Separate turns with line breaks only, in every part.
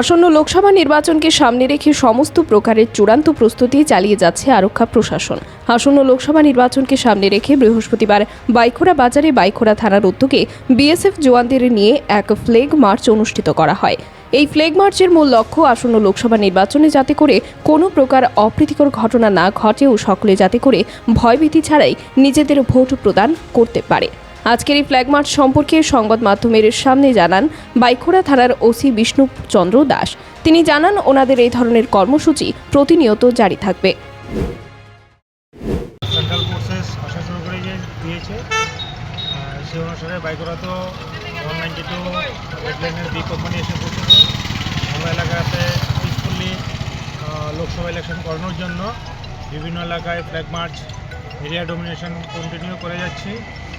আসন্ন লোকসভা নির্বাচনকে সামনে রেখে সমস্ত প্রকারের চূড়ান্ত প্রস্তুতি চালিয়ে যাচ্ছে আরক্ষা প্রশাসন। আসন্ন লোকসভা নির্বাচনকে সামনে রেখে বৃহস্পতিবার বাইখোড়া বাজারে বাইখোড়া থানার উদ্যোগে বিএসএফ জওয়ানদের নিয়ে এক ফ্লেগ মার্চ অনুষ্ঠিত করা হয়। এই ফ্লেগ মার্চের মূল লক্ষ্য আসন্ন লোকসভা নির্বাচনে যাতে করে কোনো প্রকার অপ্রীতিকর ঘটনা না ঘটে ও সকলে যাতে করে ভয়ভীতি ছাড়াই নিজেদের ভোট প্রদান করতে পারে। আজকের এই ফ্ল্যাগ মার্চ সম্পর্কে সংবাদ মাধ্যমের সামনে জানান বাইখোড়া থানার ওসি বিষ্ণু চন্দ্র দাস। তিনি জানান, ওনাদের এই ধরনের কর্মসূচি প্রতিনিয়ত জারি থাকবে।
লোকসভা ইলেকশন করানোর জন্য বিভিন্ন এলাকায় flag march area domination continue করে যাচ্ছি।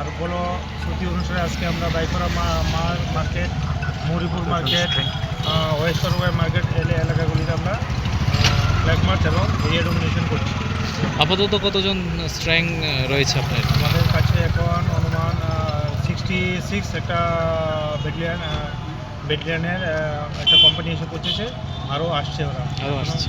আর ফলো শ্রুতি অনুসারে আজকে আমরা বাইকরা market Mouripur market west Sarkar market এলে এলাকাগুলিতে আমরা ফ্ল্যাগ মার্চ এবং এরিয়া ডোমিনেশন করছি।
আপাতত কতজন স্ট্র্যাং রয়েছে আপনার?
আমাদের কাছে এখন অনুমান সিক্সটি সিক্স একটা বেটলিয়ান বেটলিয়ানের একটা কোম্পানি এসে পৌঁছেছে। আরও আসছে ওরা।
আরও আসছে।